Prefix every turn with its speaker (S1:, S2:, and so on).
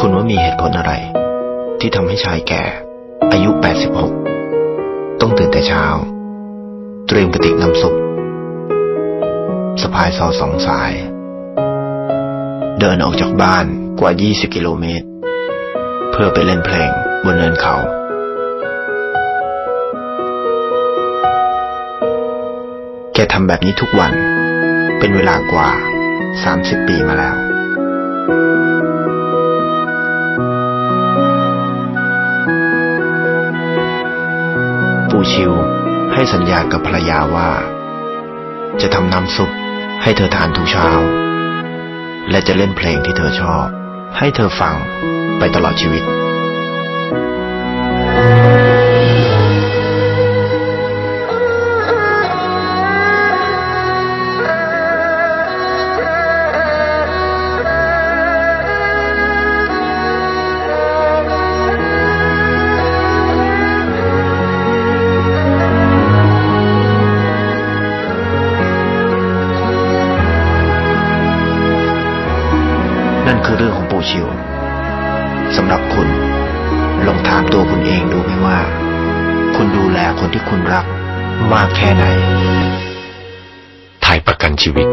S1: คุณว่ามีเหตุผลอะไร ที่ทำให้ชายแก่ อายุ 86 ต้องตื่นแต่เช้า เตรียมกระติกน้ำซุปสะพายซอสองสาย เดินออกจากบ้านกว่า 20 กิโลเมตร เพื่อไปเล่นเพลงบนเนินเขาแกทำแบบนี้ทุกวัน เป็นเวลากว่า 30 ปีมาแล้ว ปูชิวให้สัญญากับภรรยาว่า จะทำน้ำซุปให้เธอทานทุกเช้า และจะเล่นเพลงที่เธอชอบ ให้เธอฟังไปตลอดชีวิต นั่นคือเรื่องของปู่ชิวสำหรับคุณลองถามตัวคุณเองดูไหมว่า คุณดูแลคนที่คุณรักมากแค่ไหน
S2: ไทยประกันชีวิต